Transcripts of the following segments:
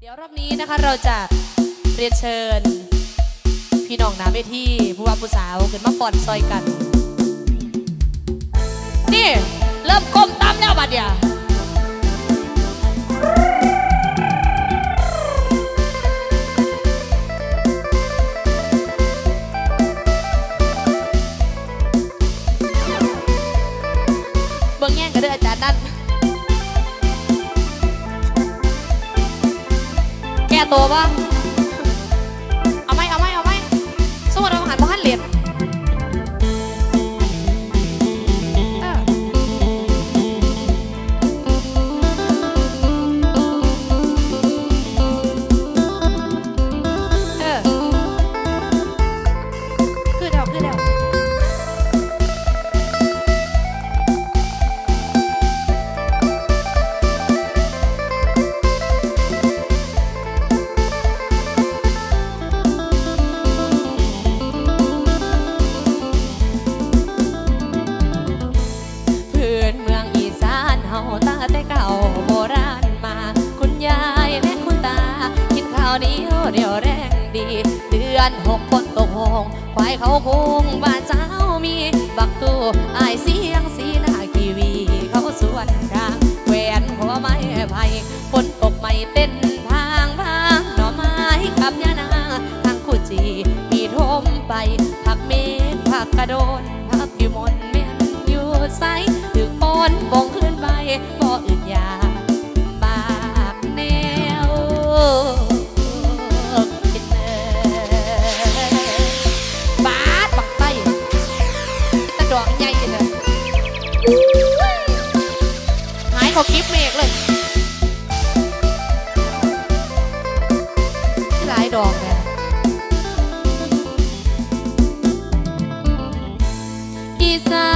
เดี๋ยวรอบนี้นะคะเราจะเรียนเชิญ พี่น้องหนาเวทีผู้ว่าผู้สาวขึ้นมาป่อนซอยกัน นี่ เริ่มก้มตามแล้วบัดเดียว ตัวป่ะ อี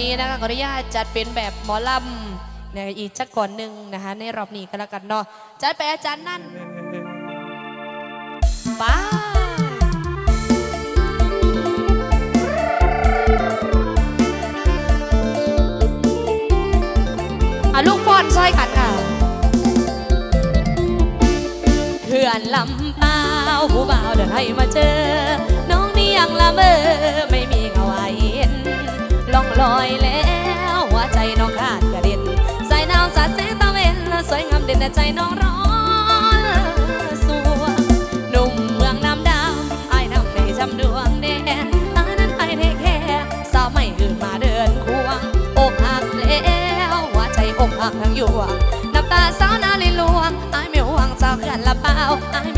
นี้นะคะขออนุญาตจัดเป็นแบบหมอลำนี่ยอีกจักก่อนหนึ่งนะคะในรอบนี้ก็แล้วกันเนาะจัดไปอาจารย์นั่นป้าลูกฟอนซอยกันค่ะเพื่อนลำเปล่าผู้บ่าวเดินให้มาเจอ น้องนี่ยังละเมอไม่มีเขาไว้ ล่องลอยแล้วหัวใจน้องขาดกระเด็นใส่นาวสาดแสงตะเวนสวยงามเด่นแต่ใจน้องร้อนสัวหนุ่มเมืองน้ำดำไอ้น้ำในจำดวงแดงตานั้นไอ้เทแค่สาวไม่อื่นมาเดินควงอกหักแล้วหัวใจอกหักทั้งยวงน้ำตาสาวนาลิลวงไอ้ไม่หวงจากละเปล่าไม่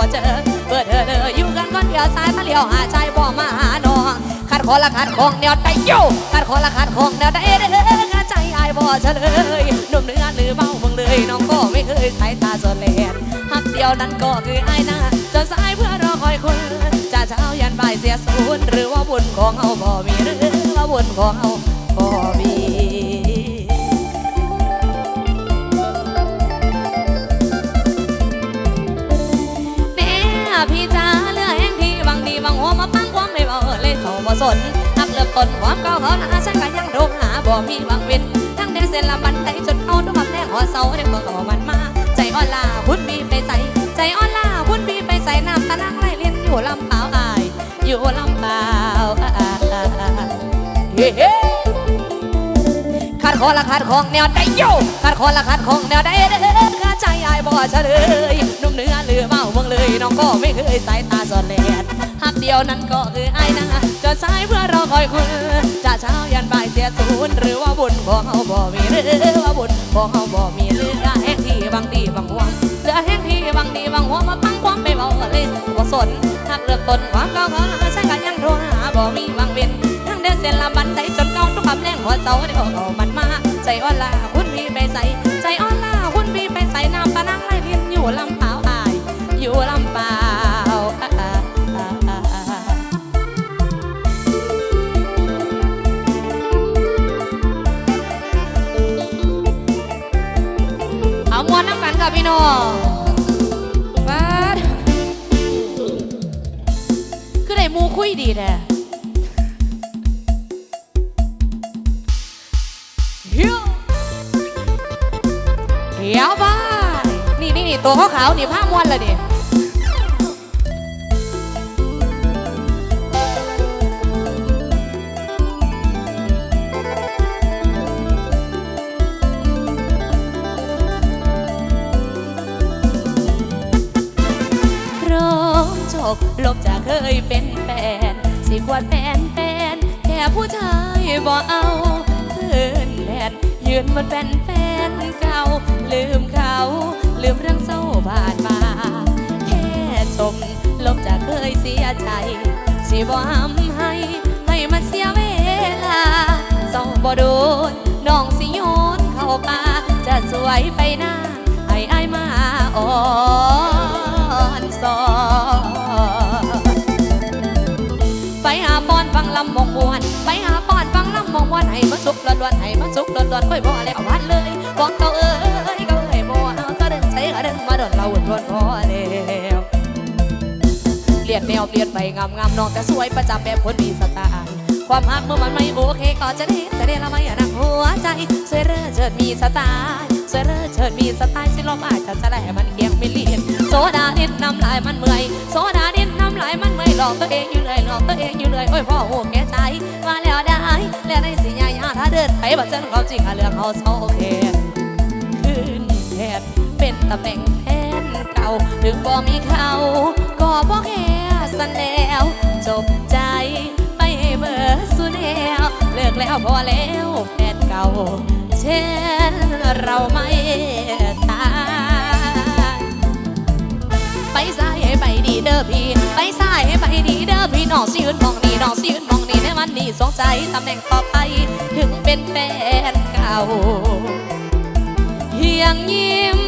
บ่เจอเปิดเธอเธออยู่กันคนเดียวสายมาเลี้ยวหาใจบ่มาหาน้องขัดขอละขัดของแนวได้โยขัดขอละขัดของแนวได้เด้อใจอายบ่เฉลยหนุ่มเนื้อหรือเมาเบิ่งเลยน้องก็ไม่เคยใครตาสนแลนหักเดียวนั้นก็คืออายนะจนสายเพื่อรอคอยคุณจะเช้ายันบ่ายเสียศูนย์หรือว่าบุญของเอาบ่มีหรือว่าบุญของเอาบ่มี ไม่เบาเลยโสบ่สนนับเริ่มต้นความเก่าเขาหนาฉันก็ยังโดนหาบ่มีบางเป็นทั้งเดนเซนละมันได้จนเอาทุกคำแรกหัวเสาเด็กเมื่อก่อมันมา ใจอ่อนลาพุ่นบีไปใส่ใจอ่อนลาพุ่นบีไปใส่น้ำตะลังไล่เลียนอยู่ลำเปล่าอายอยู่ลำเปล่าเฮ้เฮ้ขาดคอละขาดของแนวได้โยขาดคอละขาดของแนวได้เด้อข้าใจอายบ่เฉลยนุ่มเนื้อหรือเมาเบิ่งเลยน้องก็ไม่เคยสายตาสอนแลนหักเดี ยวนั้นก็คืออายนะจะใช้เพื่อรอคอยคุณ จะเช้ายันบ่ายเสียศูนย์หรือว่าบุญของเอาบ่มีหรือว่าบุญของเอาบ่มีเหลือแห่งที่บางดีบางหวงเหลือแห่งที่บางดีบางหัวมาปังความไปเบาเลยบ่สนหักเลือกตนความเก่าเขาใช้กันยังโทรหาบ่มีบาง ค่ะพี่น้องบาดคือได้มูคุยดีแท้เฮียวเฮียวบ้านี่นี่นี่ตัวขาวๆนี่ผ้ามวนเลยนี่ วรแฟนแฟนแค่ผู้ชายบ่เอาเพื่อนแฟนยืนมันเป็นแฟนเก่า ลืมเขา ลืมเรื่องเศร้าผ่านมาแค่ชมลบจากเคยเสียใจ สิบ่ห้ำให้ ให้มันเสียเวลาเศร้าบ่โดนน้องสิโยนเข้าป่าจะสวยไปหน้าให้อายมาอ่อนสอนำมองมวนไปหาปอนฟังลำมองมวนให้มาสุกล้วนๆให้มาสุกล้วนๆค่อยบ่อะไรเอาวันเลยบอกเขาเอ้ยเขาเอ้ยบ่เอาก็เดินใช้ก็เดินมาโดนเราวนวนพอแล้วเปลี่ยนแนวเปลี่ยนไปงามงามๆน้องแต่สวยประจำแบบคนมีสไตล์ความฮักเมื่อมันไม่โอเคก็จะได้จะได้ละไม่อยานักหัวใจสวยเร่อเชิดมีสไตล์สวยเร่อเชิดมีสไตล์สิลมอาจจะจะได้มันเคียงไม่เลียนโซดานิดน้ำลายมันเมื่อยโซดานิดน้ ลายมันเมื่อยหลอกตัวเองอยู่เลยหลอกตัวเองอยู่เลยโอ้ยพ่อโหแก่ใจมาแล้วได้แล้วในสิยายาถ้าเดินไปบัดเจนความจริงอะเรื่องเขาโซโอเคขึ้นแทนเป็นตำแหน่งแทนเก่าถึงบ่มีเขาก็บ่แค่สันแล้วจบใจไปเบอร์สุดแล้วเลิกแล้วพอแล้วแฟนเก่า เช่นเราไม่ตายไปซ้า ให้ไปดีเด้อพี่น้องสิยืนมองนี่น้องสิยืนมองนี่ในวันนี้สงใจตำแหน่งต่อไปถึงเป็นแฟนเก่าเฮียงยิ้ม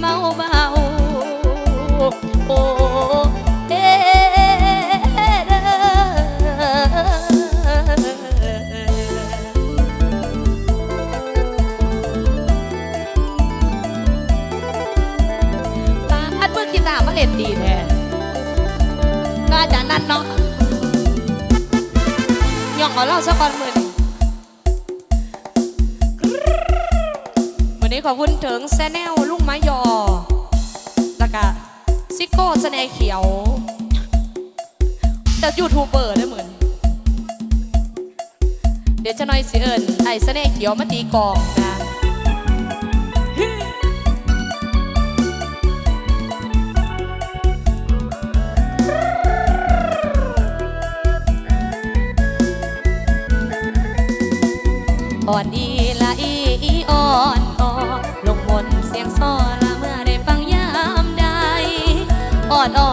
เบาเบาๆโอ้ อเอเล่าสักก่อนมือนวันนี้ขอบคุณถึงแซนแนลลุงไม้ยอ แล้วก็ซิโก้สแนเขียว แต่ยูทูบเบอร์ได้เหมือน เดี๋ยวจะหน่อยสิเอิญไอ้สแนเขียวมาตีกองนะ อ่อนดีละอีอีอ่อนอ่อลงมนเสียงซอละเมื่อได้ฟังยามใดอ่อนอ่อ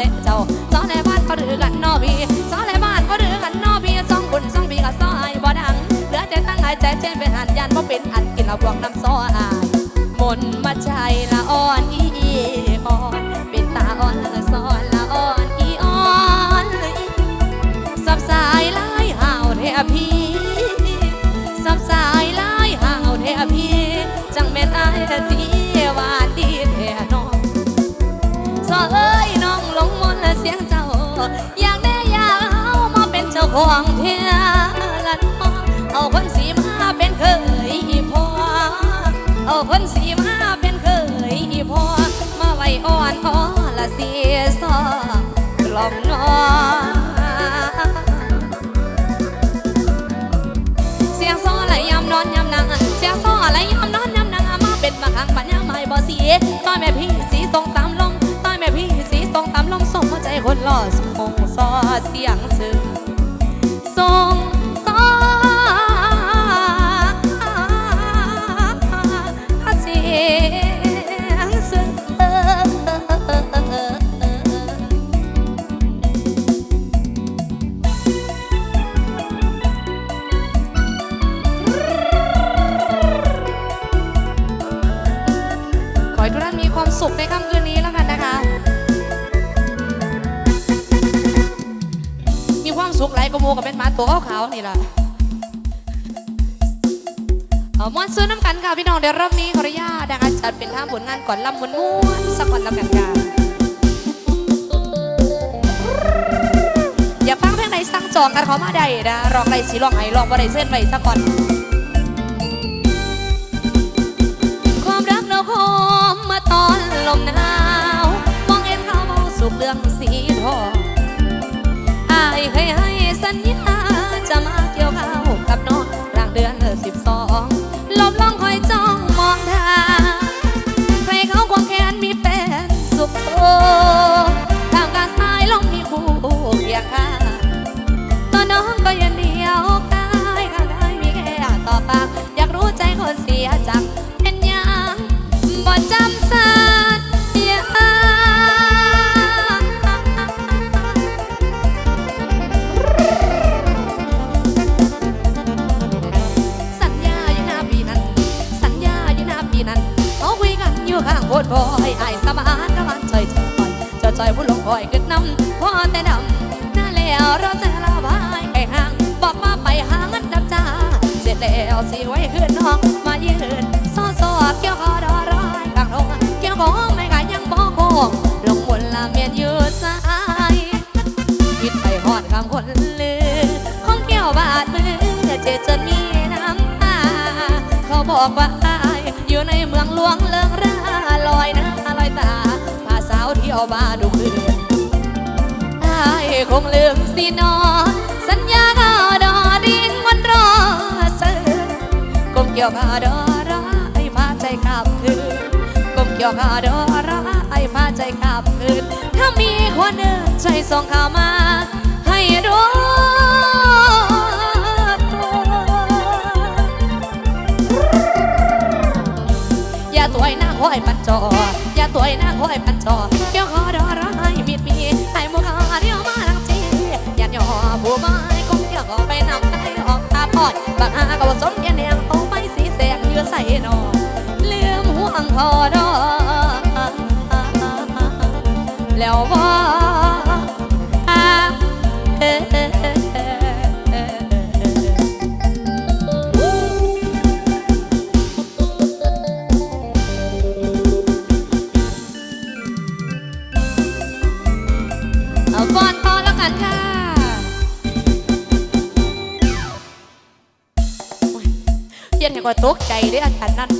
เตะเจ้าสอในบ้านเขาดื้อกันนอบีสอในบ้านเขาดื้อกันนอบีสองบุญสองพี่ก็สายบ่ดังเหลือแต่ตั้งหายใจเช่นเป็นหันยันบ่เป็นอันกินละบวกน้ำซออายมนมาใจละอ่อนอี ล่องนอนเสียงซอไหลยำนอนยำนางเสียงซอไหลยำนอนยำนางมาเป็นมาขังปัญญาไม่บ่เสียต้อยแม่พี่สีตรงตามลงต้อยแม่พี่สีตรงตามลงส่งหัวใจคนหล่อสมงซอเสียงซึ้ง เดี๋ยวรอบนี้ขออนุญาตนะคะจัดเป็นท่าผลงานก่อนลำมวนม้วนๆสักก่อนลำกันค่ะอย่าฟังเพลงไหนสั่งจองกันขอมาได้นะรองไรสีรองไห้รองบ่ได้เส้นไว้สักก่อนความรักเราหอมมาตอนลมหนาวมองเห็นเขาเมาสุกเรื่องสีทองอายเคยให้สัญญา บาดมือเจดจนมีน้ำตาเขาบอกว่าอายอยู่ในเมืองหลวงเลิงราลอยหน้าลอยตาพาสาวเที่ยวบาดูคืนอายคงลืมสินอนสัญญาก็ดอดิ้งวันรอเสือกมเกี่ยวกับดอร้ายพาใจขับคืนกลมเกี่ยวกับดอร้ายพาใจขับคืนถ้ามีคนอื่นใจส่งข่าวมา อย่าตัวไอ้นางห้อยปันจอ อย่าตัวไอ้นางห้อยปันจอเกี่ยวคอดอร้าย ก็ตกใจเด้อันอันนั่น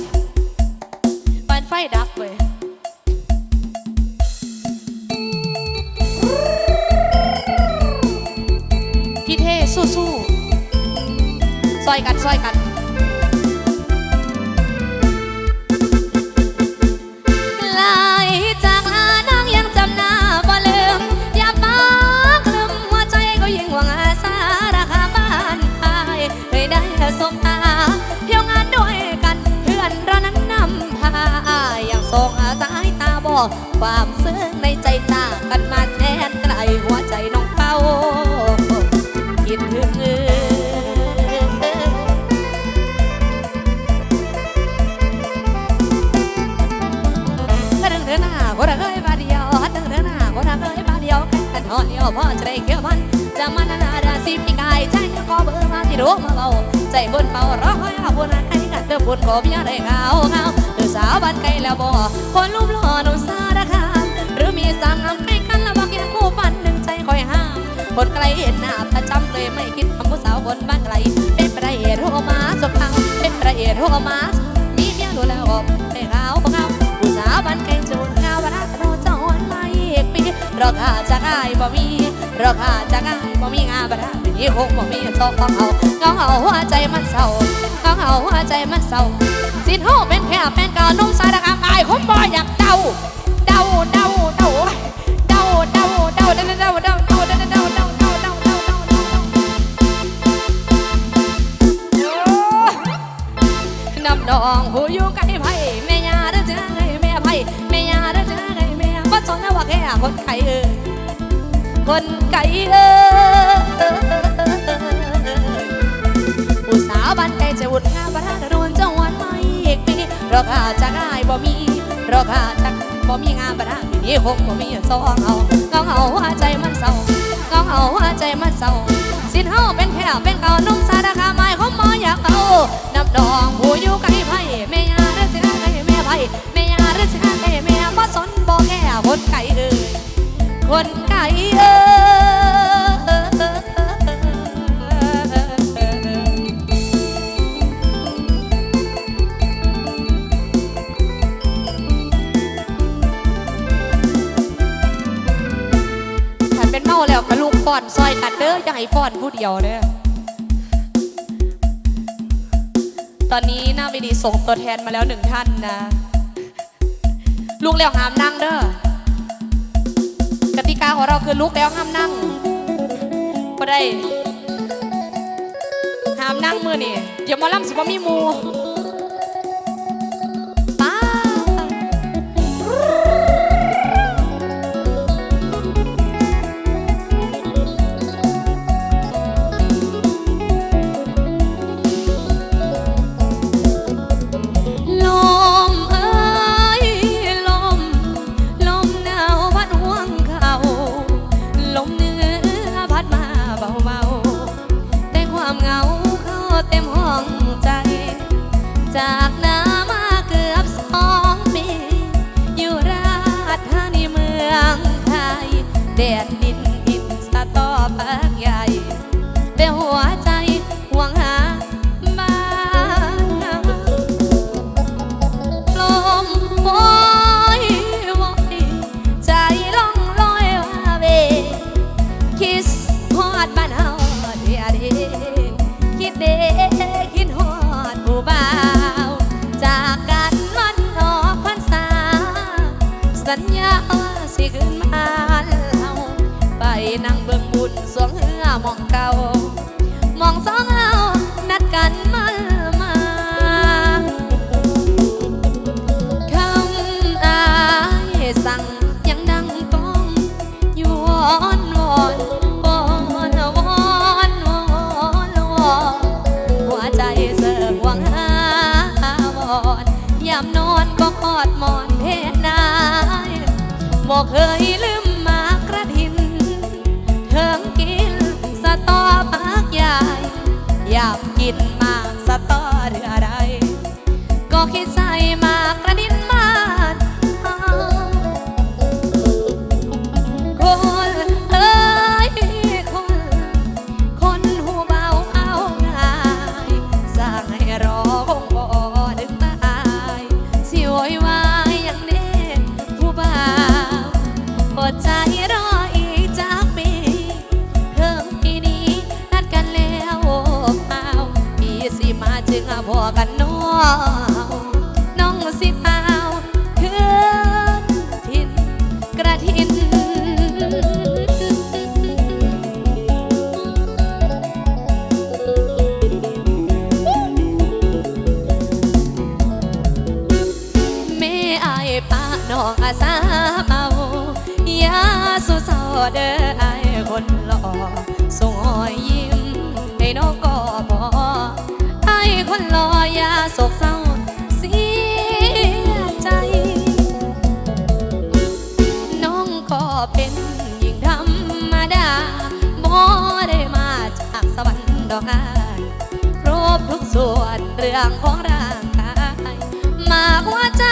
มันไฟดับเว้ยพี่เท่สู้ๆซอยกันซอยกัน ความซึ้งในใจจากกันมาแสนไกลหัวใจน้องเป้าคิดถึงตึงเดินหน้าก็ได้บาเดียวตึงเดินหน้าก็ได้บาเดียวกันทอนเดียวพ่อจะได้เกี่ยวพันจะมันนาดาสิพี่กายใจก็ขอเบอร์มาที่รู้มาเบาใจบนเป่าร้องให้อาบุญใครกันเดิมบุญก็มีอะไรเงาเงา สาวบ้านไกลแล้วบ่คนรูปหล่อนุ่มสารคามหรือมีสังอำใกล้กันแล้วบอกยังคู่ปันหนึ่งใจคอยห้าม คนไกลเห็นหน้าประจำเลยไม่คิดทำผู้สาวคนบ้านไกล เป็นประเอโทมาสุดทางเป็นประเอโทมามีเมียดูแลออกได้ขาวขาวผู้สาวบ้านไกลจูนงาวรักโนจอนมาอีกปีรอข้าจะง่ายบ่มีรอข้าจะง่ายบ่มีงานบรักนี้คงบ่มีสองของเอาเงาเอาหัวใจมันเศร้า ใจมันเศร้าสินโฮเป็นแค่เป็นกานุ่มสารคามอายคงบ่อยากเดาเดาเดาเดาเดาเดาเดาเดาเดาเดาเดาเดาเดาเดาเดาเดาเดาเดาเดาน้ำดองผู้อยู่ใกล้ไผ่แม่ยาเด้อจ้าไงแม่ไผ่แม่ยาเด้อจ้าไงแม่บ่สนนะว่าแค่คนไก่เออคนไก่เออ รอข้าจะง่ายบ่มีรอข้าจะบ่มีงานประธานนี้คงบ่มีสองเอาเงาเงาหัวใจมันเศร้าเงาเงาหัวใจมันเศร้าสินเฮาเป็นแค่เป็นเก่านุ่มสาดาคาไม้เขามออยากเอาน้ำดองผู้อยู่ไกลไผ่แม่ยาเด้อสิหาไก่แม่ไผ่แม่ยาเด้อสิหาไก่แม่บ่สนบ่แค่คนไก่เอ้ยคนไก่ กันเด้ออย่าให้ฟ้อนผู้เดียวเด้อตอนนี้หน้าเวทีส่งตัวแทนมาแล้วหนึ่งท่านนะลูกแล้วห้ามนั่งเด้อกติกาของเราคือลูกแล้วห้ามนั่งก็ได้ห้ามนั่งมือนี่เดี๋ยวมอลำสิบ่มีมู ส่งรอยยิ้มให้น้องก็พออายคนหล่อยาโศกเศร้าเสียใจ น้องก็เป็นหญิงธรรมดาบ่ได้มาจากสวรรค์ดอกอายครบทุกส่วนเรื่องของร่างกายมากหัวใจ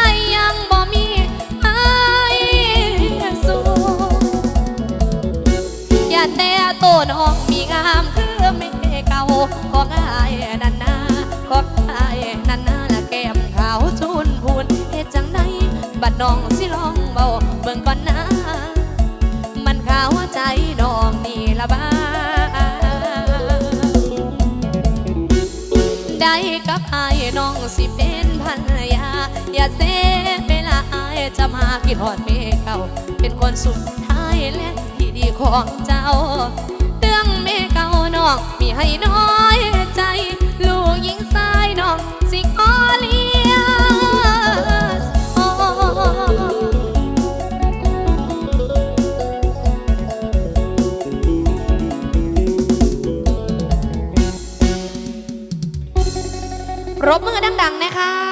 ของอายนันนาของอายนันนาละแก้มขาวชุนพูนเฮ็ดจังไดบัดน้องสิลองเบาเบิ่งก่อนนะมันขาวใจน้องนี่ละบ้าได้กับอายน้องสิเป็นภรรยาอย่าเสียเวลาอายจะมาคิดหอดเมเก่าเป็นคนสุดท้ายและที่ดีของเจ้า น้องมีให้น้อยใจ ลูกยิงซ้ายน้องสิขอเลี้ยงโอ้ปรบมือดังๆนะคะ